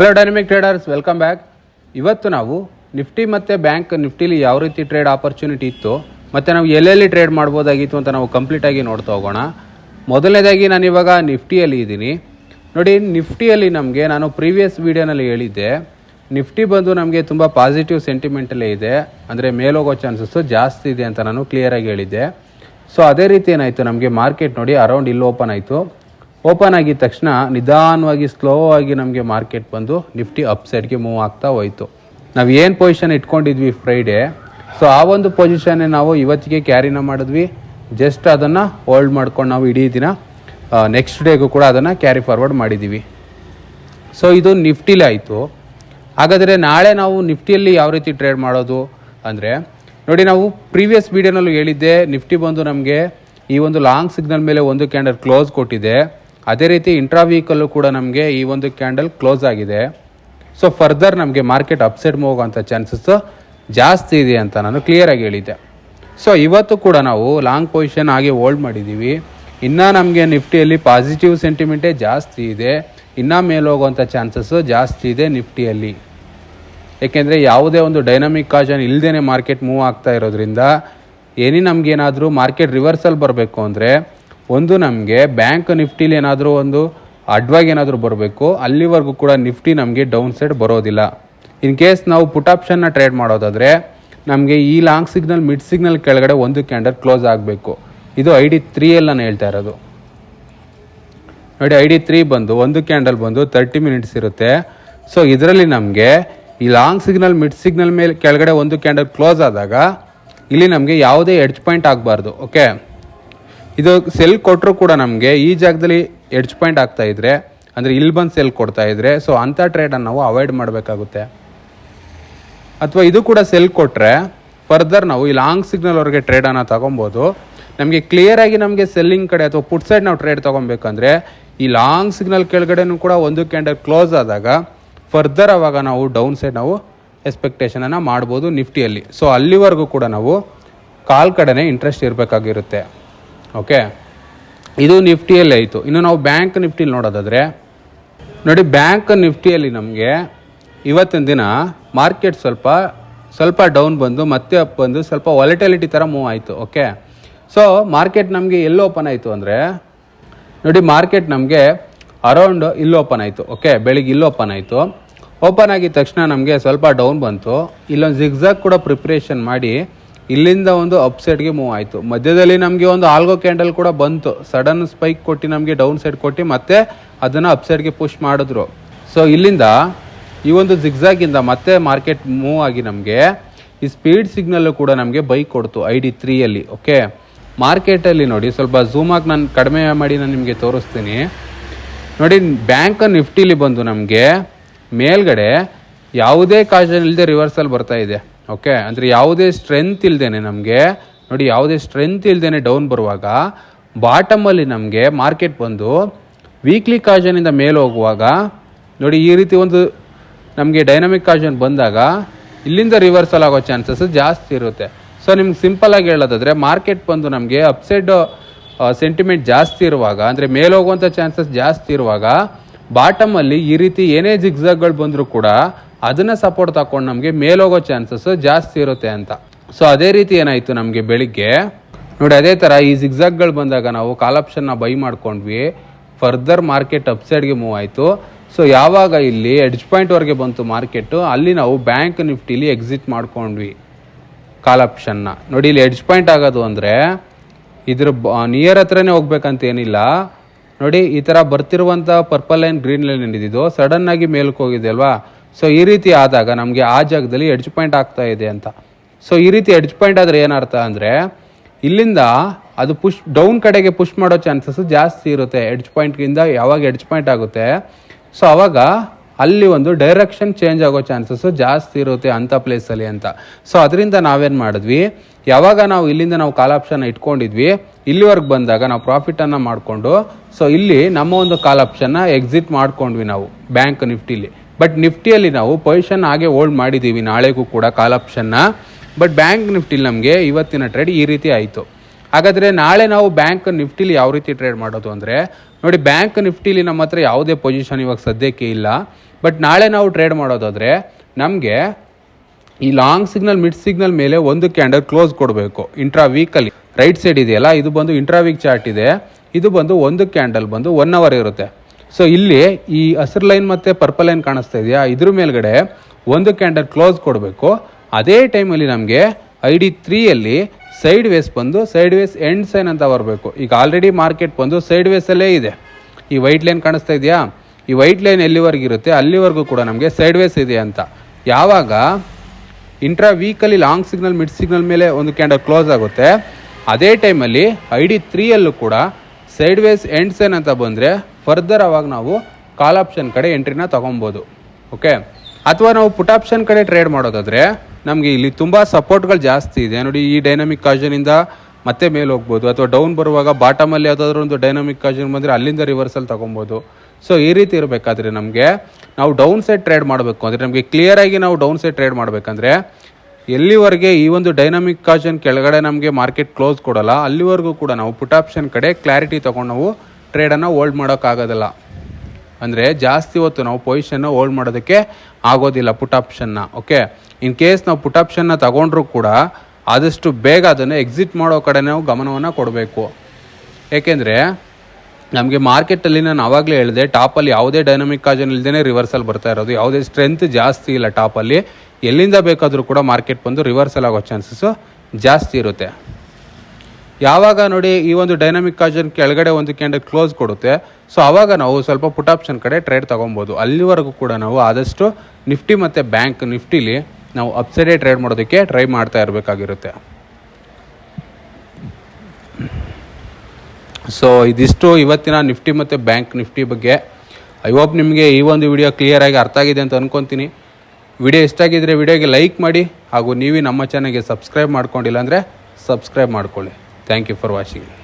Hello dynamic traders welcome back ಇವತ್ತು ನಾವು Nifty ಮತ್ತು ಬ್ಯಾಂಕ್ ನಿಫ್ಟಿಲಿ ಯಾವ ರೀತಿ ಟ್ರೇಡ್ ಆಪರ್ಚುನಿಟಿ ಇತ್ತು, ಮತ್ತು ನಾವು ಎಲ್ಲೆಲ್ಲಿ ಟ್ರೇಡ್ ಮಾಡ್ಬೋದಾಗಿತ್ತು ಅಂತ ನಾವು ಕಂಪ್ಲೀಟಾಗಿ ನೋಡ್ತಾ ಹೋಗೋಣ. ಮೊದಲನೇದಾಗಿ ನಾನು ಇವಾಗ ನಿಫ್ಟಿಯಲ್ಲಿ ಇದ್ದೀನಿ. ನೋಡಿ, ನಿಫ್ಟಿಯಲ್ಲಿ ನಮಗೆ ನಾನು ಪ್ರೀವಿಯಸ್ ವೀಡಿಯೋನಲ್ಲಿ ಹೇಳಿದ್ದೆ, ನಿಫ್ಟಿ ಬಂದು ನಮಗೆ ತುಂಬ ಪಾಸಿಟಿವ್ ಸೆಂಟಿಮೆಂಟಲ್ಲೇ ಇದೆ, ಅಂದರೆ ಮೇಲೋಗೋ ಚಾನ್ಸಸ್ಸು ಜಾಸ್ತಿ ಇದೆ ಅಂತ ನಾನು ಕ್ಲಿಯರಾಗಿ ಹೇಳಿದ್ದೆ. ಸೊ ಅದೇ ರೀತಿ ಏನಾಯಿತು, ನಮಗೆ ಮಾರ್ಕೆಟ್ ನೋಡಿ ಅರೌಂಡ್ ಇಲ್ಲಿ ಓಪನ್ ಆಯಿತು. ಓಪನ್ ಆಗಿದ ತಕ್ಷಣ ನಿಧಾನವಾಗಿ ಸ್ಲೋ ಆಗಿ ನಮಗೆ ಮಾರ್ಕೆಟ್ ಬಂದು ನಿಫ್ಟಿ ಅಪ್ಸೈಡ್ಗೆ ಮೂವ್ ಆಗ್ತಾ ಹೋಯಿತು. ನಾವು ಏನು ಪೊಸಿಷನ್ ಇಟ್ಕೊಂಡಿದ್ವಿ ಫ್ರೈಡೇ ಸೊ ಆ ಒಂದು ಪೊಸಿಷನ್ನೇ ನಾವು ಇವತ್ತಿಗೆ ಕ್ಯಾರಿನ ಮಾಡಿದ್ವಿ. ಜಸ್ಟ್ ಅದನ್ನು ಹೋಲ್ಡ್ ಮಾಡ್ಕೊಂಡು ನಾವು ಇಡೀ ದಿನ ನೆಕ್ಸ್ಟ್ ಡೇಗೂ ಕೂಡ ಅದನ್ನು ಕ್ಯಾರಿ ಫಾರ್ವರ್ಡ್ ಮಾಡಿದ್ದೀವಿ ಸೊ ಇದು ನಿಫ್ಟಿಲಿ ಆಯಿತು. ಹಾಗಾದರೆ ನಾಳೆ ನಾವು ನಿಫ್ಟಿಯಲ್ಲಿ ಯಾವ ರೀತಿ ಟ್ರೇಡ್ ಮಾಡೋದು ಅಂದರೆ, ನೋಡಿ ನಾವು ಪ್ರೀವಿಯಸ್ ವೀಡಿಯೋನಲ್ಲೂ ಹೇಳಿದ್ದೆ, ನಿಫ್ಟಿ ಬಂದು ನಮಗೆ ಈ ಒಂದು ಲಾಂಗ್ ಸಿಗ್ನಲ್ ಮೇಲೆ ಒಂದು ಕ್ಯಾಂಡಲ್ ಕ್ಲೋಸ್ ಕೊಟ್ಟಿದೆ. ಅದೇ ರೀತಿ ಇಂಟ್ರಾ ವೀಕಲ್ಲೂ ಕೂಡ ನಮಗೆ ಈ ಒಂದು ಕ್ಯಾಂಡಲ್ ಕ್ಲೋಸ್ ಆಗಿದೆ. ಸೊ ಫರ್ದರ್ ನಮಗೆ ಮಾರ್ಕೆಟ್ ಅಪ್ಸೈಡ್ ಹೋಗುವಂಥ ಚಾನ್ಸಸ್ ಜಾಸ್ತಿ ಇದೆ ಅಂತ ನಾನು ಕ್ಲಿಯರಾಗಿ ಹೇಳಿದ್ದೆ. ಸೊ ಇವತ್ತು ಕೂಡ ನಾವು ಲಾಂಗ್ ಪೊಸಿಷನ್ ಹಾಗೆ ಹೋಲ್ಡ್ ಮಾಡಿದ್ದೀವಿ ಇನ್ನೂ ನಮಗೆ ನಿಫ್ಟಿಯಲ್ಲಿ ಪಾಸಿಟಿವ್ ಸೆಂಟಿಮೆಂಟೇ ಜಾಸ್ತಿ ಇದೆ. ಇನ್ನೂ ಮೇಲೋಗುವಂಥ ಚಾನ್ಸಸ್ಸು ಜಾಸ್ತಿ ಇದೆ ನಿಫ್ಟಿಯಲ್ಲಿ. ಏಕೆಂದರೆ ಯಾವುದೇ ಒಂದು ಡೈನಮಿಕ್ ಕಾಜನ್ ಇಲ್ಲದೇ ಮಾರ್ಕೆಟ್ ಮೂವ್ ಆಗ್ತಾ ಇರೋದ್ರಿಂದ ಏನೇ ನಮಗೇನಾದರೂ ಮಾರ್ಕೆಟ್ ರಿವರ್ಸಲ್ ಬರಬೇಕು ಅಂದರೆ ಒಂದು ನಮಗೆ ಬ್ಯಾಂಕ್ ನಿಫ್ಟಿಲಿ ಏನಾದರೂ ಒಂದು ಅಡ್ವಾಗಿ ಏನಾದರೂ ಬರಬೇಕು, ಅಲ್ಲಿವರೆಗೂ ಕೂಡ ನಿಫ್ಟಿ ನಮಗೆ ಡೌನ್ ಸೈಡ್ ಬರೋದಿಲ್ಲ. ಇನ್ ಕೇಸ್ ನಾವು ಪುಟ್ ಆಪ್ಷನ್ನ ಟ್ರೇಡ್ ಮಾಡೋದಾದರೆ, ನಮಗೆ ಈ ಲಾಂಗ್ ಸಿಗ್ನಲ್ ಮಿಡ್ ಸಿಗ್ನಲ್ ಕೆಳಗಡೆ ಒಂದು ಕ್ಯಾಂಡಲ್ ಕ್ಲೋಸ್ ಆಗಬೇಕು. ಇದು ಐ ಡಿ ತ್ರೀಯಲ್ಲಿ ನಾನು ಹೇಳ್ತಾ ಇರೋದು. ನೋಡಿ ಐ ಡಿ ತ್ರೀ ಬಂದು, ಒಂದು ಕ್ಯಾಂಡಲ್ ಬಂದು ತರ್ಟಿ ಮಿನಿಟ್ಸ್ ಇರುತ್ತೆ. ಸೊ ಇದರಲ್ಲಿ ನಮಗೆ ಈ ಲಾಂಗ್ ಸಿಗ್ನಲ್ ಮಿಡ್ ಸಿಗ್ನಲ್ ಮೇಲೆ ಕೆಳಗಡೆ ಒಂದು ಕ್ಯಾಂಡಲ್ ಕ್ಲೋಸ್ ಆದಾಗ, ಇಲ್ಲಿ ನಮಗೆ ಯಾವುದೇ ಎಡ್ಜ್ ಪಾಯಿಂಟ್ ಆಗಬಾರ್ದು ಓಕೆ ಇದು ಸೆಲ್ ಕೊಟ್ಟರು ಕೂಡ ನಮಗೆ ಈ ಜಾಗದಲ್ಲಿ ಎಡ್ಜ್ ಪಾಯಿಂಟ್ ಆಗ್ತಾ ಇದ್ರೆ, ಅಂದರೆ ಇಲ್ಲಿ ಬಂದು ಸೆಲ್ ಕೊಡ್ತಾ ಇದ್ರೆ ಸೊ ಅಂಥ ಟ್ರೇಡನ್ನು ನಾವು ಅವಾಯ್ಡ್ ಮಾಡಬೇಕಾಗುತ್ತೆ. ಅಥವಾ ಇದು ಕೂಡ ಸೆಲ್ ಕೊಟ್ಟರೆ ಫರ್ದರ್ ನಾವು ಈ ಲಾಂಗ್ ಸಿಗ್ನಲ್ ವರೆಗೆ ಟ್ರೇಡನ್ನು ತೊಗೊಬೋದು. ನಮಗೆ ಕ್ಲಿಯರಾಗಿ ನಮಗೆ ಸೆಲ್ಲಿಂಗ್ ಕಡೆ ಅಥವಾ ಪುಟ್ ಸೈಡ್ ನಾವು ಟ್ರೇಡ್ ತೊಗೊಬೇಕಂದ್ರೆ, ಈ ಲಾಂಗ್ ಸಿಗ್ನಲ್ ಕೆಳಗಡೆನೂ ಕೂಡ ಒಂದು ಕ್ಯಾಂಡಲ್ ಕ್ಲೋಸ್ ಆದಾಗ ಫರ್ದರ್ ಆವಾಗ ನಾವು ಡೌನ್ ಸೈಡ್ ನಾವು ಎಕ್ಸ್ಪೆಕ್ಟೇಷನನ್ನು ಮಾಡ್ಬೋದು ನಿಫ್ಟಿಯಲ್ಲಿ. ಸೊ ಅಲ್ಲಿವರೆಗೂ ಕೂಡ ನಾವು ಕಾಲ್ ಕಡೆನೇ ಇಂಟ್ರೆಸ್ಟ್ ಇರಬೇಕಾಗಿರುತ್ತೆ. ಓಕೆ? ಇದು ನಿಫ್ಟಿಯಲ್ಲಿ ಆಯಿತು. ಇನ್ನು ನಾವು ಬ್ಯಾಂಕ್ ನಿಫ್ಟಿಲಿ ನೋಡೋದಾದರೆ, ನೋಡಿ ಬ್ಯಾಂಕ್ ನಿಫ್ಟಿಯಲ್ಲಿ ನಮಗೆ ಇವತ್ತಿನ ದಿನ ಮಾರ್ಕೆಟ್ ಸ್ವಲ್ಪ ಸ್ವಲ್ಪ ಡೌನ್ ಬಂದು, ಮತ್ತೆ ಅಪ್ ಬಂದು, ಸ್ವಲ್ಪ ವಾಲಿಟಾಲಿಟಿ ಥರ ಮೂವ್ ಆಯಿತು, ಓಕೆ? ಸೊ ಮಾರ್ಕೆಟ್ ನಮಗೆ ಎಲ್ಲಿ ಓಪನ್ ಆಯಿತು ಅಂದರೆ, ನೋಡಿ ಮಾರ್ಕೆಟ್ ನಮಗೆ ಅರೌಂಡ್ ಇಲ್ಲಿ ಓಪನ್ ಆಯಿತು, ಓಕೆ? ಬೆಳಿಗ್ಗೆ ಇಲ್ಲಿ ಓಪನ್ ಆಯಿತು. ಓಪನ್ ಆಗಿದ ತಕ್ಷಣ ನಮಗೆ ಸ್ವಲ್ಪ ಡೌನ್ ಬಂತು. ಇಲ್ಲೊಂದು ಜಿಗ್ಜಾಗ್ ಕೂಡ ಪ್ರಿಪ್ರೇಷನ್ ಮಾಡಿ ಇಲ್ಲಿಂದ ಒಂದು ಅಪ್ಸೈಡ್ಗೆ ಮೂವ್ ಆಯಿತು. ಮಧ್ಯದಲ್ಲಿ ನಮಗೆ ಒಂದು ಆಲ್ಗೋ ಕ್ಯಾಂಡಲ್ ಕೂಡ ಬಂತು. ಸಡನ್ ಸ್ಪೈಕ್ ಕೊಟ್ಟು ನಮಗೆ ಡೌನ್ ಸೈಡ್ ಕೊಟ್ಟು ಮತ್ತೆ ಅದನ್ನು ಅಪ್ಸೈಡ್ಗೆ ಪುಷ್ ಮಾಡಿದ್ರು. ಸೊ ಇಲ್ಲಿಂದ ಈ ಒಂದು ಜಿಗ್ಸಾಗಿಂದ ಮತ್ತೆ ಮಾರ್ಕೆಟ್ ಮೂವ್ ಆಗಿ ನಮಗೆ ಈ ಸ್ಪೀಡ್ ಸಿಗ್ನಲ್ಲು ಕೂಡ ನಮಗೆ ಬೈಕ್ ಕೊಡ್ತು ಐ ಡಿ ತ್ರೀಯಲ್ಲಿ ಓಕೆ ಮಾರ್ಕೆಟಲ್ಲಿ ನೋಡಿ, ಸ್ವಲ್ಪ ಝೂಮ್ ಆಗಿ ನಾನು ಕಡಿಮೆ ಮಾಡಿ ನಾನು ನಿಮಗೆ ತೋರಿಸ್ತೀನಿ. ನೋಡಿ ಬ್ಯಾಂಕ್ ನಿಫ್ಟಿಲಿ ಬಂದು ನಮಗೆ ಮೇಲ್ಗಡೆ ಯಾವುದೇ ಕಾಜನ್ ಇಲ್ಲದೆ ರಿವರ್ಸಲ್ ಬರ್ತಾ ಇದೆ. ಓಕೆ ಅಂದರೆ ಯಾವುದೇ ಸ್ಟ್ರೆಂತ್ ಇಲ್ಲದೇನೆ ನಮಗೆ, ನೋಡಿ ಯಾವುದೇ ಸ್ಟ್ರೆಂತ್ ಇಲ್ದೇನೆ ಡೌನ್ ಬರುವಾಗ ಬಾಟಮಲ್ಲಿ ನಮಗೆ ಮಾರ್ಕೆಟ್ ಬಂದು ವೀಕ್ಲಿ ಕಾಜನಿಂದ ಮೇಲೆ ಹೋಗುವಾಗ, ನೋಡಿ ಈ ರೀತಿ ಒಂದು ನಮಗೆ ಡೈನಮಿಕ್ ಕಾಜನ್ ಬಂದಾಗ, ಇಲ್ಲಿಂದ ರಿವರ್ಸಲ್ ಆಗೋ ಚಾನ್ಸಸ್ ಜಾಸ್ತಿ ಇರುತ್ತೆ. ಸೊ ನಿಮ್ಗೆ ಸಿಂಪಲಾಗಿ ಹೇಳೋದಾದರೆ ಮಾರ್ಕೆಟ್ ಬಂದು ನಮಗೆ ಅಪ್ಸೈಡ್ ಸೆಂಟಿಮೆಂಟ್ ಜಾಸ್ತಿ ಇರುವಾಗ, ಅಂದರೆ ಮೇಲೆ ಹೋಗುವಂಥ ಚಾನ್ಸಸ್ ಜಾಸ್ತಿ ಇರುವಾಗ ಬಾಟಮಲ್ಲಿ ಈ ರೀತಿ ಏನೇ ಜಿಗ್ಜಾಗ್ಗಳು ಬಂದರೂ ಕೂಡ ಅದನ್ನು ಸಪೋರ್ಟ್ ತಗೊಂಡು ನಮಗೆ ಮೇಲೋಗೋ ಚಾನ್ಸಸ್ ಜಾಸ್ತಿ ಇರುತ್ತೆ ಅಂತ. ಸೊ ಅದೇ ರೀತಿ ಏನಾಯಿತು ನಮಗೆ ಬೆಳಿಗ್ಗೆ? ನೋಡಿ, ಅದೇ ಥರ ಈ ಜಿಗ್ಜಾಗ್ಗಳು ಬಂದಾಗ ನಾವು ಕಾಲ್ ಆಪ್ಷನ್ನ ಬೈ ಮಾಡ್ಕೊಂಡ್ವಿ. ಫರ್ದರ್ ಮಾರ್ಕೆಟ್ ಅಪ್ಸೈಡ್ಗೆ ಮೂವ್ ಆಯಿತು. ಸೊ ಯಾವಾಗ ಇಲ್ಲಿ ಎಡ್ಜ್ ಪಾಯಿಂಟ್ವರೆಗೆ ಬಂತು ಮಾರ್ಕೆಟು ಅಲ್ಲಿ ನಾವು ಬ್ಯಾಂಕ್ ನಿಫ್ಟಿಲಿ ಎಕ್ಸಿಟ್ ಮಾಡ್ಕೊಂಡ್ವಿ ಕಾಲ್ ಆಪ್ಷನ್ನ ನೋಡಿ, ಇಲ್ಲಿ ಎಡ್ಜ್ ಪಾಯಿಂಟ್ ಆಗೋದು ಅಂದರೆ ಇದ್ರ ನಿಯರ್ ಹತ್ರನೇ ಹೋಗ್ಬೇಕಂತ ಏನಿಲ್ಲ. ನೋಡಿ, ಈ ಥರ ಬರ್ತಿರುವಂಥ ಪರ್ಪಲ್ ಲೈನ್ ಗ್ರೀನ್ ಲೈನ್ ಏನಿದ್ದು ಸಡನ್ ಆಗಿ ಮೇಲಕ್ಕೆ ಹೋಗಿದೆ ಅಲ್ವಾ? ಸೊ ಈ ರೀತಿ ಆದಾಗ ನಮಗೆ ಆ ಜಾಗದಲ್ಲಿ ಎಡ್ಜ್ ಪಾಯಿಂಟ್ ಆಗ್ತಾ ಇದೆ ಅಂತ. ಸೊ ಈ ರೀತಿ ಎಡ್ಜ್ ಪಾಯಿಂಟ್ ಆದರೆ ಏನರ್ಥ ಅಂದರೆ, ಇಲ್ಲಿಂದ ಅದು ಪುಷ್ ಡೌನ್ ಕಡೆಗೆ ಪುಷ್ ಮಾಡೋ ಚಾನ್ಸಸ್ ಜಾಸ್ತಿ ಇರುತ್ತೆ ಎಡ್ಜ್ ಪಾಯಿಂಟ್ಗಿಂತ ಯಾವಾಗ ಎಡ್ಜ್ ಪಾಯಿಂಟ್ ಆಗುತ್ತೆ. ಸೊ ಅವಾಗ ಅಲ್ಲಿ ಒಂದು ಡೈರೆಕ್ಷನ್ ಚೇಂಜ್ ಆಗೋ ಚಾನ್ಸಸ್ ಜಾಸ್ತಿ ಇರುತ್ತೆ ಅಂಥ ಪ್ಲೇಸಲ್ಲಿ ಅಂತ. ಸೊ ಅದರಿಂದ ನಾವೇನು ಮಾಡಿದ್ವಿ? ಯಾವಾಗ ನಾವು ಇಲ್ಲಿಂದ ನಾವು ಕಾಲ್ ಆಪ್ಷನ್ ಇಟ್ಕೊಂಡಿದ್ವಿ? ಇಲ್ಲಿವರೆಗೆ ಬಂದಾಗ ನಾವು ಪ್ರಾಫಿಟನ್ನು ಮಾಡಿಕೊಂಡು ಸೊ ಇಲ್ಲಿ ನಮ್ಮ ಒಂದು ಕಾಲ್ ಆಪ್ಷನ್ನ ಎಕ್ಸಿಟ್ ಮಾಡ್ಕೊಂಡ್ವಿ ನಾವು ಬ್ಯಾಂಕ್ ನಿಫ್ಟಿಲಿ. ಬಟ್ ನಿಫ್ಟಿಯಲ್ಲಿ ನಾವು ಪೊಸಿಷನ್ ಹಾಗೆ ಹೋಲ್ಡ್ ಮಾಡಿದ್ದೀವಿ ನಾಳೆಗೂ ಕೂಡ ಕಾಲ್ ಆಪ್ಷನ್ನ ಬಟ್ ಬ್ಯಾಂಕ್ ನಿಫ್ಟಿಲಿ ನಮಗೆ ಇವತ್ತಿನ ಟ್ರೇಡ್ ಈ ರೀತಿ ಆಯಿತು. ಹಾಗಾದರೆ ನಾಳೆ ನಾವು ಬ್ಯಾಂಕ್ ನಿಫ್ಟಿಲಿ ಯಾವ ರೀತಿ ಟ್ರೇಡ್ ಮಾಡೋದು ಅಂದರೆ, ನೋಡಿ ಬ್ಯಾಂಕ್ ನಿಫ್ಟಿಲಿ ನಮ್ಮ ಹತ್ರ ಯಾವುದೇ ಪೊಸಿಷನ್ ಇವಾಗ ಸದ್ಯಕ್ಕೆ ಇಲ್ಲ. ಬಟ್ ನಾಳೆ ನಾವು ಟ್ರೇಡ್ ಮಾಡೋದಾದರೆ, ನಮಗೆ ಈ ಲಾಂಗ್ ಸಿಗ್ನಲ್ ಮಿಡ್ ಸಿಗ್ನಲ್ ಮೇಲೆ ಒಂದು ಕ್ಯಾಂಡಲ್ ಕ್ಲೋಸ್ ಕೊಡಬೇಕು. ಇಂಟ್ರಾ ವೀಕಲ್ಲಿ ರೈಟ್ ಸೈಡ್ ಇದೆಯಲ್ಲ? ಇದು ಬಂದು ಇಂಟ್ರಾ ವೀಕ್ ಚಾರ್ಟ್ ಇದೆ. ಇದು ಬಂದು ಒಂದು ಕ್ಯಾಂಡಲ್ ಬಂದು ಒನ್ ಅವರ್ ಇರುತ್ತೆ. ಸೊ ಇಲ್ಲಿ ಈ ಹಸಿರು ಲೈನ್ ಮತ್ತು ಪರ್ಪಲ್ ಲೈನ್ ಕಾಣಿಸ್ತಾ ಇದೆಯಾ? ಇದ್ರ ಮೇಲ್ಗಡೆ ಒಂದು ಕ್ಯಾಂಡಲ್ ಕ್ಲೋಸ್ ಕೊಡಬೇಕು. ಅದೇ ಟೈಮಲ್ಲಿ ನಮಗೆ ಐ ಡಿ ತ್ರೀಯಲ್ಲಿ ಸೈಡ್ ವೇಸ್ ಬಂದು ಸೈಡ್ ವೇಸ್ ಎಂಡ್ ಸೈನ್ ಅಂತ ಬರಬೇಕು. ಈಗ ಆಲ್ರೆಡಿ ಮಾರ್ಕೆಟ್ ಬಂದು ಸೈಡ್ ವೇಸಲ್ಲೇ ಇದೆ. ಈ ವೈಟ್ ಲೈನ್ ಕಾಣಿಸ್ತಾ ಇದೆಯಾ? ಈ ವೈಟ್ ಲೈನ್ ಎಲ್ಲಿವರೆಗೂ ಇರುತ್ತೆ? ಅಲ್ಲಿವರೆಗೂ ಕೂಡ ನಮಗೆ ಸೈಡ್ ವೇಸ್ ಇದೆ ಅಂತ. ಯಾವಾಗ? ಇಂಟ್ರಾ ವೀಕಲ್ಲಿ ಲಾಂಗ್ ಸಿಗ್ನಲ್, ಮಿಡ್ ಸಿಗ್ನಲ್ ಮೇಲೆ ಒಂದು ಕ್ಯಾಂಡಲ್ ಕ್ಲೋಸ್ ಆಗುತ್ತೆ. ಅದೇ ಟೈಮಲ್ಲಿ ಐ ಡಿ ತ್ರೀಯಲ್ಲೂ ಕೂಡ ಸೈಡ್ ವೇಸ್ ಎಂಡ್ ಸೆನ್ ಅಂತ ಬಂದರೆ ಫರ್ದರ್ ಆವಾಗ ನಾವು ಕಾಲ್ ಆಪ್ಷನ್ ಕಡೆ ಎಂಟ್ರಿನ ತೊಗೊಬೋದು. ಓಕೆ ಅಥವಾ ನಾವು ಪುಟ್ ಆಪ್ಷನ್ ಕಡೆ ಟ್ರೇಡ್ ಮಾಡೋದಾದರೆ ನಮಗೆ ಇಲ್ಲಿ ತುಂಬ ಸಪೋರ್ಟ್ಗಳು ಜಾಸ್ತಿ ಇದೆ. ನೋಡಿ, ಈ ಡೈನಮಿಕ್ ಕಾಜನಿಂದ ಮತ್ತೆ ಮೇಲೆ ಹೋಗ್ಬೋದು. ಅಥವಾ ಡೌನ್ ಬರುವಾಗ ಬಾಟಮಲ್ಲಿ ಯಾವುದಾದ್ರೂ ಒಂದು ಡೈನಮಿಕ್ ಕಾಜನ್ ಬಂದರೆ ಅಲ್ಲಿಂದ ರಿವರ್ಸಲ್ ತೊಗೊಬೋದು. ಸೊ ಈ ರೀತಿ ಇರಬೇಕಾದ್ರೆ ನಮಗೆ ನಾವು ಡೌನ್ ಸೈಡ್ ಟ್ರೇಡ್ ಮಾಡಬೇಕು. ಅಂದರೆ ನಮಗೆ ಕ್ಲಿಯರಾಗಿ ನಾವು ಡೌನ್ ಸೈಡ್ ಟ್ರೇಡ್ ಮಾಡಬೇಕಂದ್ರೆ ಎಲ್ಲಿವರೆಗೆ ಈ ಒಂದು ಡೈನಾಮಿಕ್ ಕಾಜನ್ ಕೆಳಗಡೆ ನಮಗೆ ಮಾರ್ಕೆಟ್ ಕ್ಲೋಸ್ ಕೊಡಲ್ಲ, ಅಲ್ಲಿವರೆಗೂ ಕೂಡ ನಾವು ಪುಟ್ ಆಪ್ಷನ್ ಕಡೆ ಕ್ಲಾರಿಟಿ ತೊಗೊಂಡು ನಾವು ಟ್ರೇಡನ್ನು ಹೋಲ್ಡ್ ಮಾಡೋಕ್ಕಾಗೋದಿಲ್ಲ. ಅಂದರೆ ಜಾಸ್ತಿ ಹೊತ್ತು ನಾವು ಪೊಸಿಷನ್ನ ಹೋಲ್ಡ್ ಮಾಡೋದಕ್ಕೆ ಆಗೋದಿಲ್ಲ ಪುಟ್ ಆಪ್ಷನ್ನ ಓಕೆ ಇನ್ ಕೇಸ್ ನಾವು ಪುಟ್ ಆಪ್ಷನ್ನ ತಗೊಂಡ್ರೂ ಕೂಡ ಆದಷ್ಟು ಬೇಗ ಅದನ್ನು ಎಕ್ಸಿಟ್ ಮಾಡೋ ಕಡೆ ನಾವು ಗಮನವನ್ನು ಕೊಡಬೇಕು. ಏಕೆಂದರೆ ನಮಗೆ ಮಾರ್ಕೆಟಲ್ಲಿ ನಾನು ಆವಾಗಲೇ ಹೇಳಿದೆ ಟಾಪಲ್ಲಿ ಯಾವುದೇ ಡೈನಮಿಕ್ ಕಾಜನ್ ಇಲ್ಲದೇ ರಿವರ್ಸಲ್ ಬರ್ತಾ ಇರೋದು. ಯಾವುದೇ ಸ್ಟ್ರೆಂತ್ ಜಾಸ್ತಿ ಇಲ್ಲ ಟಾಪಲ್ಲಿ ಎಲ್ಲಿಂದ ಬೇಕಾದರೂ ಕೂಡ ಮಾರ್ಕೆಟ್ ಬಂದು ರಿವರ್ಸಲ್ ಆಗೋ ಚಾನ್ಸಸ್ಸು ಜಾಸ್ತಿ ಇರುತ್ತೆ. ಯಾವಾಗ ನೋಡಿ ಈ ಒಂದು ಡೈನಮಿಕ್ ಕಾಜನ್ ಕೆಳಗಡೆ ಒಂದು ಕ್ಯಾಂಡಲ್ ಕ್ಲೋಸ್ ಕೊಡುತ್ತೆ ಸೊ ಆವಾಗ ನಾವು ಸ್ವಲ್ಪ ಪುಟ್ ಆಪ್ಷನ್ ಕಡೆ ಟ್ರೇಡ್ ತೊಗೊಬೋದು ಅಲ್ಲಿವರೆಗೂ ಕೂಡ ನಾವು ಆದಷ್ಟು ನಿಫ್ಟಿ ಮತ್ತು ಬ್ಯಾಂಕ್ ನಿಫ್ಟಿಲಿ ನಾವು ಅಪ್ಸೈಡೇ ಟ್ರೇಡ್ ಮಾಡೋದಕ್ಕೆ ಟ್ರೈ ಮಾಡ್ತಾ ಇರಬೇಕಾಗಿರುತ್ತೆ. ಸೊ ಇದಿಷ್ಟು ಇವತ್ತಿನ ನಿಫ್ಟಿ ಮತ್ತು ಬ್ಯಾಂಕ್ ನಿಫ್ಟಿ ಬಗ್ಗೆ. ಐ ಹೋಪ್ ನಿಮಗೆ ಈ ಒಂದು ವಿಡಿಯೋ ಕ್ಲಿಯರಾಗಿ ಅರ್ಥ ಆಗಿದೆ ಅಂತ ಅಂದ್ಕೊತೀನಿ ವಿಡಿಯೋ ಇಷ್ಟ ಆಗಿದ್ದರೆ ವಿಡಿಯೋಗೆ ಲೈಕ್ ಮಾಡಿ ಹಾಗೂ ನೀವೇ ನಮ್ಮ ಚಾನಲ್ಗೆ ಸಬ್ಸ್ಕ್ರೈಬ್ ಮಾಡ್ಕೊಂಡಿಲ್ಲ ಅಂದರೆ ಸಬ್ಸ್ಕ್ರೈಬ್ ಮಾಡ್ಕೊಳ್ಳಿ. Thank you for watching